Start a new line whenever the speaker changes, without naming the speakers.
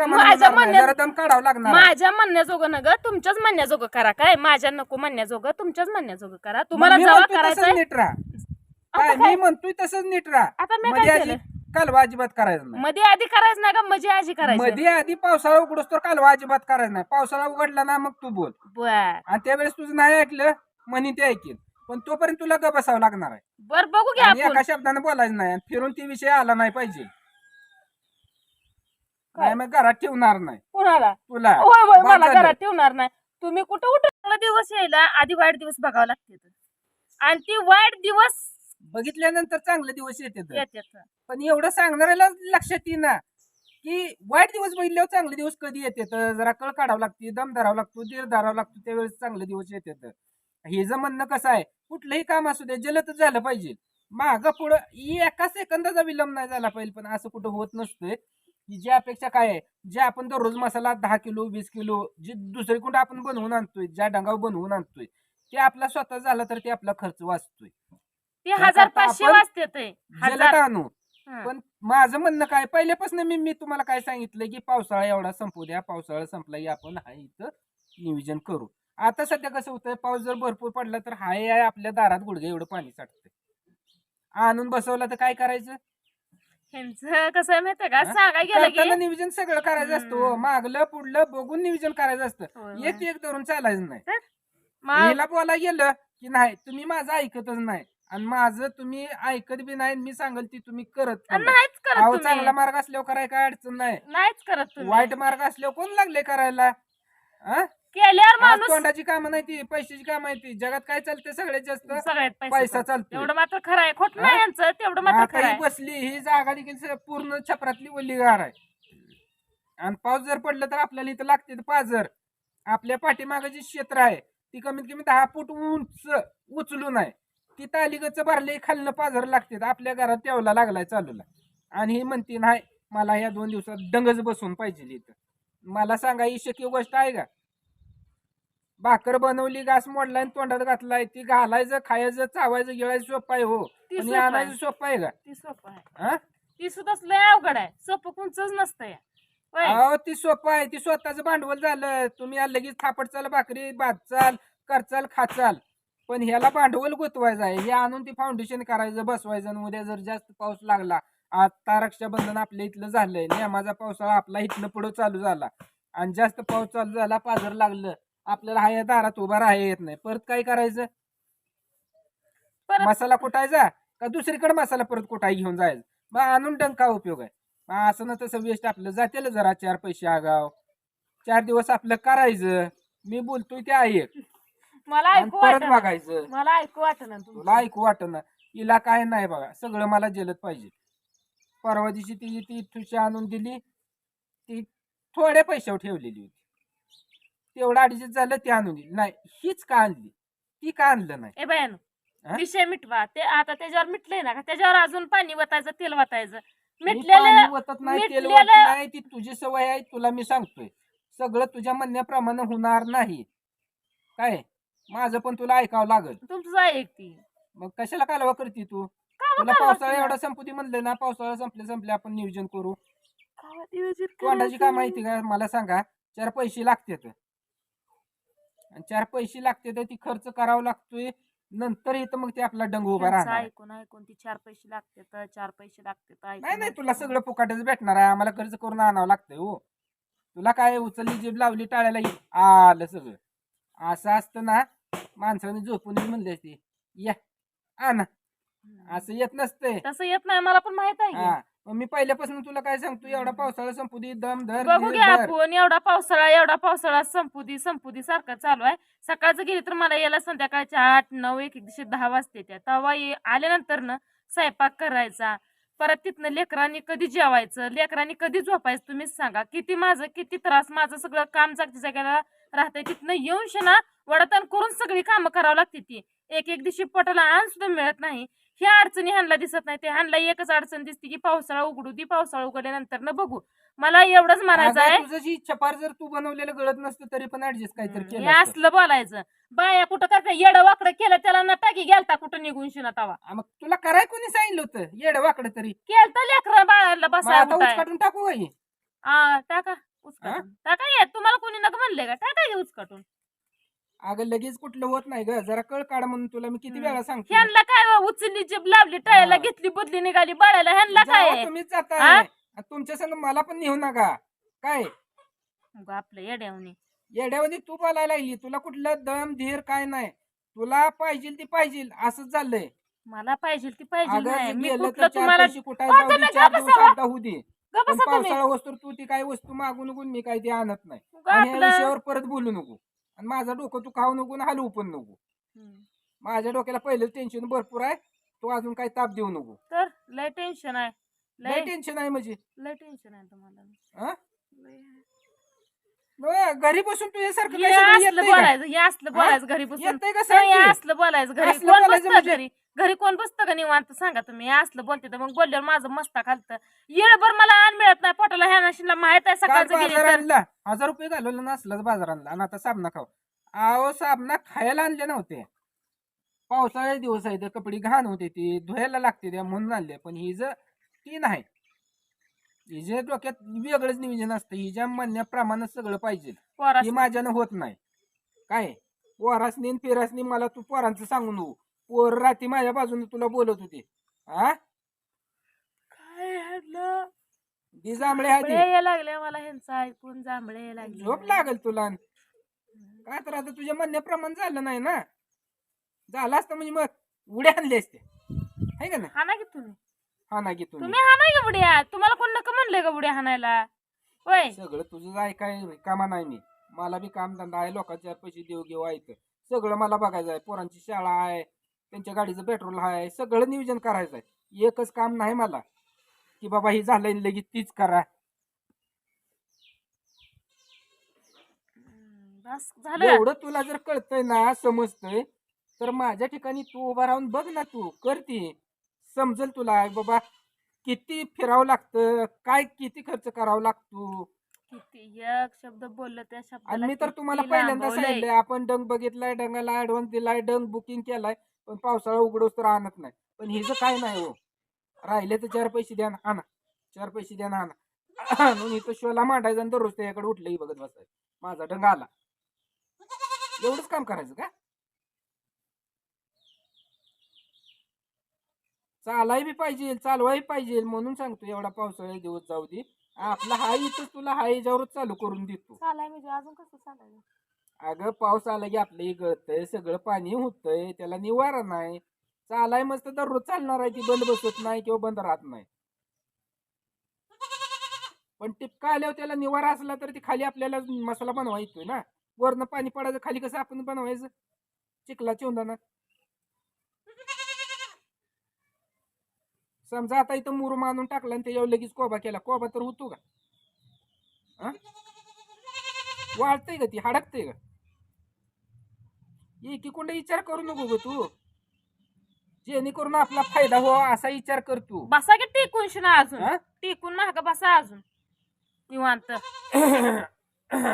प्रमाण
माझ्या
जरा दम काढावं लागणार. आहे.
माझ्या म्हणण्याजोगं न ग तुमच्याच म्हणण्याजोगं करा. काय? माझ्या नको म्हणण्याजोगं तुमच्याच म्हणण्याजोगं करा. तुम्हाला
मग मी
जेव्हा
म्हणतोय
करायचंय
तसंच नीट राहा
आता
काय?
काय?
मी म्हणतोय तसंच नीट राहा
आता मी
मध्ये
काय
आधी
केलं?
कालवा अजिबात करायचं नाही.
मध्ये आधी करायचं नाही का? मध्ये आधी करायचं.
मध्ये आधी पावसाळा उघडस तर कालवा अजिबात करायचं नाही. पावसाळा उघडला ना मग तू बोल.
बर.
आणि त्यावेळेस तुझं नाही ऐकलं म्हणी ते ऐकेल पण तोपर्यंत तुला ग बसावं लागणार आहे.
बर बघू घ्या
आणि
आपण.
एका शब्दाने बोलायचं नाही आणि फिरून ती विषय आला नाही पाहिजे? नाही मग घरात ठेवणार नाही.
कुणाला?
तुला.
होय होय मला. घरात ठेवणार नाही. तुम्ही कुठं चांगला दिवस यायला? आधी वाईट दिवस बघावं लागते आणि ती वाईट दिवस
बघितल्यानंतर चांगले दिवस येतात पण एवढं सांगणाऱ्याला लक्षात येईना की वाईट दिवस बघितल्यावर चांगले दिवस कधी येतात जरा कळ काढावं लागते दम धरावं लागतो धीर धरावं लागतो त्यावेळेस चांगले दिवस येतात हे जर म्हणणं कसं आहे कुठलंही काम असू दे जलदच झालं पाहिजे. माग पुढं एका सेकंदाचा विलंब नाही झाला पाहिजे पण असं कुठं होत नसतंय. की जी अपेक्षा काय आहे? जे आपण दररोज मसाला दहा किलो वीस किलो जे दुसरी कुठं आपण बनवून आणतोय ज्या डंगावर बनवून आणतोय ते आपला स्वतः झाला तर ते आपला खर्च वाचतोय.
ते हजार पाचशे वाजते ते.
जलद
हजार.
आणू
हं.
पण माझं म्हणणं काय पहिल्यापासून मी मी तुम्हाला काय सांगितलं की पावसाळा एवढा संपू द्या पावसाळा संपला की आपण हा इथं नियोजन करू. आता सध्या कसं होतंय पाऊस जर भरपूर पडला तर हाय आपल्या दारात गुडघे एवढं पाणी साठतंय. आणून बसवलं तर काय करायचं?
ह्यांचं कसं आहे माहितीये का
हा?
सांगाय गेलं
करताना
की
नियोजन सगळं करायचं असतं हो.
हम्म.
मागलं पुढलं बघून नियोजन करायचं असतं
होय,
एक
होय.
एक धरून चालायचं नाही
मग
हिला बोला गेलं की नाही तुम्ही माझं ऐकतच नाही आणि माझं तुम्ही ऐकत बी नाही आणि मी सांगल ती तुम्ही करत पण नाही.
नाहीच करत
अहो
तुम्ही
चांगला मार्ग असल्यावर करायला काय अडचण नाही
नाहीच करत तुम्ही
वाईट मार्ग असल्यावर कोण लागले करायला हा?
केल्यावर
आज
माणूस
तोंडाची कामं नाही ती पैशाची कामं आहे ती. जगात काय चालते सगळ्यात जास्त?
सगळ्यात पैसा
पैसा चालतो
एवढं मात्र खरं आहे. खोट
हा?
नाही यांचं तेवढं मात्र
आता
खरं
ही
आहे.
बसली ही जागा देखील स- पूर्ण छपरातली ओली गार आहे. आणि पाऊस जर पडलं तर आपल्याला इथं लागते ते पाझर आपल्या पाठीमागं जी क्षेत्र आहे ती कमीत कमी दहा फूट उंच उचलून आहे. ती तालिगच भरले खालनं पाझर लागते आपल्या घरात तेवला लागलाय चालूला. आणि ही म्हणते नाही मला या दोन दिवसात डंगच बसून पाहिजे इथं. मला सांगा ही शक्य गोष्ट आहे का? भाकर बनवली घास मोडला आणि तोंडात घातलाय. ती घालायचं खायचं चावायचं गिळायचं सोपं आहे हो.
ती
हे
सोपं आहे.
आणायचं सोपं आहे का?
ती सोपं आहे.
हा?
ती सुद्धा लय अवघड आहे. सोपं कोणचंच नसतं या. होय.
अहो ती सोपं आहे. ती स्वतःच भांडवल झालं. तुम्ही या लगेच थापट चाल भाकरी भात चाल करचाल खाचाल पण ह्याला भांडवल गुतवायचं आहे. हे आणून ती फाउंडेशन करायचं बसवायचं आणि उद्या जर जास्त पाऊस लागला आता रक्षाबंधन आपल्या इथलं झालंय. नेमाचा पावसाळा आपला इथनं पुढं चालू झाला. आणि जास्त पाऊस चालू झाला पाझर लागलं. आपल्याला हा या दारात उभा राहा येत नाही. परत काय करायचं?
परत
मसाला कुटायचा? का दुसरीकडे मसाला परत कुटाय घेऊन जायचं? मग आणून डंका उपयोग आहे. मग असं ना तसं वेस्ट आपलं जातेल जरा चार पैसे आगाव. चार दिवस आपलं करायचं. मी बोलतोय ते ऐक
मला
आणि
ऐकू
परत
वाटत
बघायचं
मला ऐकू वाटत
तुला ऐकू वाटत हिला काय नाही बघा. सगळं मला जलद पाहिजे. परवा दिवशी ती ती ठुशी आणून दिली. ती थोड्या पैशावर ठेवलेली होती. तेवढं अडीच झालं ती आणून दिली. नाही हीच का आणली? ती का आणलं नाही?
ए बायानो
हा?
विषय मिटवा. ते आता त्याच्यावर मिटलंय ना का? त्याच्यावर अजून पाणी वतायचं तेल वतायचं.
मी
मिटलेलं
पाणी नाही तेल ओतत
मिटलेलं-
नाही ती तुझी सवय आहे तुला मी सांगतोय. सगळं तुझ्या म्हणण्याप्रमाणे होणार नाही. काय? माझं पण तुला ऐकावं लागल.
तुमचं ऐक ती.
मग कशाला कालवा करते तू? तुला पावसाळा? एवढा संपती म्हणलं ना पावसाळा संपले संपले आपण नियोजन करू. तोंडाची. काय माहिती का? मला सांगा चार पैसे लागतात. आणि चार पैसे लागते तर ती खर्च करावा लागतोय. नंतर इथं मग ते आपला डंग उभा
त्यांचं
राहणार.
ऐकून ऐकून ती चार पैसे लागते तर चार पैसे लागते तर
नाही नाही तुला. सगळं फुकाटच भेटणार आहे. आम्हाला खर्च करून आणावं लागतंय हो. तुला काय उचलली जीभ लावली टाळ्याला येईल आलं सगळं. असं असतं ना माणसाने झोपून म्हणले असते. या आणा. असं येत नसतंय.
तसं येत नाही मला पण माहीत आहे की.
हा. मी पहिल्यापासून तुला काय सांगतो एवढा पावसाळा संपू दे दम धर
बघू घ्या
धर.
आपण एवढा पावसाळा एवढा पावसाळा संपुदी संपुदी सारखा चालू आहे. सकाळचं गेली तर मला यायला संध्याकाळच्या आठ नऊ एक एक दिवशी दहा वाजते त्या. तेव्हा ये- आल्यानंतर ना स्वयंपाक करायचा. परत तिथनं लेकरांनी कधी जेवायचं लेकरांनी कधी झोपायचं तुम्हीच सांगा. किती माझं किती त्रास माझं सगळं काम जागच्या जागेला राहतंय. तिथनं येऊन शना वडाताण करून सगळी कामं करावं लागते ती. एक एक दिवशी पोटाला आण सुद्धा मिळत नाही. ह्या अडचणी ह्यांना दिसत नाही. ते ह्यांना एकच अडचण दिसते की पावसाळा उघडू दे पावसाळा उघडल्यानंतर न बघू. मला एवढंच म्हणायचं आहे.
तुझं जी छपार जर तू बनवलेलं गळत नसतं तरी पण ऍडजस्ट काहीतरी
हे
केलं असतं.
असलं बोलायचं. बाया कुठं करता येड वाकडं केलं त्याला न टाकी गेलता कुठं निघून शिना तवा.
आ, मग तुला कराय कोणी सांगितलं होतं? येड वाकडं तरी.
केलता लेकरं बाळाला
मग
बसाय
आता
उठाय.
उचकाटून टाकू हे?
आ, टाका उचकाटून. टाका ये तुम्हाला कोणी नका म्हणले का? टाका ये उचकाटून.
अगं लगेच कुठलं होत नाही ग. जरा कळ काढ म्हणून तुला. मी किती. वेळा सांगतो.
ह्यांना काय बा, उचलली जीभ लावली टाळ्याला
हा.
घेतली बुदली निघाली बाळायला. ह्यांना काय
जावा
आहे?
तुम्हीच जाताय
हा?
आणि तुमच्या संग मला पण नेऊ नका. काय?
उगा आपलं येड्यावनी.
येड्यामध्ये तू बोलायला लागली. तुला कुठलं दम धीर काय नाही. तुला पाहिजे ती पाहिजे. असंच चाललंय
मला पाहिजे ती पाहिजे
अगं
नाही.
जे
मी
गेलं
कुठलं
तर चार
तुम्हाला
पैसे कुठं
अहो,
जाऊ दे
तुम्ही
चार
गप्प
दिवस
बसा.
होऊ दे.
गप्प
पण
बसा तुम्ही
पावसाळा वस्तू तू ती काही वस्तू मागू नको मी काही ती आणत नाही.
उगा
आणि या
आपलं
विषयावर परत बोलू नको. आणि माझं डोकं तू खाऊ नको आणि हलवू पण नको.
हम्म.
माझ्या डोक्याला पहिलं टेन्शन भरपूर आहे तू अजून काही ताप देऊ नको.
तर लय टेन्शन आहे.
लय
लय
टेन्शन आहे म्हणजे.
लय टेन्शन आहे तुम्हाला.
हा? घरी बसून तू हे सारखं
असलं
का?
बोलायचं हे असलं? बोलायचं घरी बसून.
येतंय का
नाही,
सांग
हे
की?
असलं बोलायचं घरी.
असलं
कोण
बोलायचं
बसतं
म्हणजे?
घरी? घरी कोण बसतं का निवांत? सांगा तुम्ही. हे असलं बोलते तर मग बोलल्यावर माझं मस्ता खालतं. येळभर मला आण मिळत नाही पोटाला ह्या नाशीला माहीत आहे
काल
सकाळचं गेली
बाजार
तर.
आणला हजार रुपये घालवलं नसलंच बाजार आणला आणि आता साबणा खाऊ. आहो साबणा खायला आणले नव्हते. पावसाळे दिवस आहे कपडे घाण होते ती धुवायला लागते त्या म्हणून आणले. पण ही ज ती नाही. हिजे डोक्यात वेगळंच नियोजन असतं. हिच्या म्हणण्याप्रमाणे सगळं पाहिजे.
पोरास
हे माझ्यानं होत नाही. काय? पोरासनी फिरासनी मला तू पोरांचं सांगू नको पोर रात्री माझ्या बाजूने तुला बोलत होते. हा
काय ह्यांना?
ती जांभळे
जांभळे
आधी
यायला लागले मला ह्यांचं ऐकून जांभळे यायला लागले.
झोप लागल तुला. काय तर आता तुझ्या म्हणण्याप्रमाणे झालं नाही ना? झालं असतं म्हणजे मग उड्या आणले असते. आहे का नाही?
हा ना की तुम्ही?
हा ना की तुम्ही.
तुम्ही हा नाही का बुड्या तुम्हाला कोण नका म्हणलंय का बुड्या हाणायला? होय
सगळं तुझं जाय काय कामा नाही मी. मला बी काम धंदा आहे लोकांच्या पैसे देऊ घेऊ आहेत. सगळं मला बघायचं आहे. पोरांची शाळा आहे त्यांच्या गाडीचं पेट्रोल आहे सगळं नियोजन करायचं आहे. एकच काम नाही मला. की बाबा ही झालंय आणि लगेच तीच करा.
बस झालं.
एवढं तुला जर कळतंय ना समजतंय तर माझ्या ठिकाणी तू उभा राहून बघ ना तू. करते. समजेल तुला बाबा. किती फिरावं लागतं? काय किती खर्च करावा लागतो?
किती एक शब्द बोललं त्या
आणि
शब्दाला
मी तर
किती
तुम्हाला पहिल्यांदा. सांगितलंय आपण डंग बघितलाय डंगाला ऍडव्हान्स दिलाय डंग बुकिंग केलाय पण पावसाळा उघडोस तर आणत नाही. पण हिचं काय नाही हो राहिले तर चार पैसे द्या ना आणा चार पैसे द्या ना आणा म्हणून इथं शोला मांडायचा आणि दररोज त्याच्याकडे उठलंही बघत बसायचं. माझा डंग आला. एवढंच काम करायचं का? चालाय बी पाहिजे चालवाय पाहिजे म्हणून सांगतो एवढा पावसाळ्या दिवस जाऊ दे. आपला हा इथं तुला हा याच्यावरच चालू करून देतो.
चालाय म्हणजे अजून कसं
अगं पाऊस आला की आपलं हे गळतंय सगळं पाणी होतंय त्याला निवारा नाही. चालाय मस्त दररोज चालणार आहे ती बंद बसत नाही किंवा बंद राहत नाही. पण टिपका आल्यावर त्याला निवारा असला तर ती खाली आपल्याला मसाला बनवा येतोय ना. वरनं पाणी पडायचं खाली कसं आपण बनवायचं? चिखला चोंदाना समजा आता इथं मुरू मानून टाकला आणि त्याच्यावर लगेच कोबा केला कोबा तर होतो का? हा? का ती? हडकतंय का? एकीकडे विचार करू नको ग तू. जेणेकरून आपला फायदा हो असा विचार कर तू.
बसा की टिकून शिना अजून.
हा?
टिकून महाग बसा अजून. निवांत.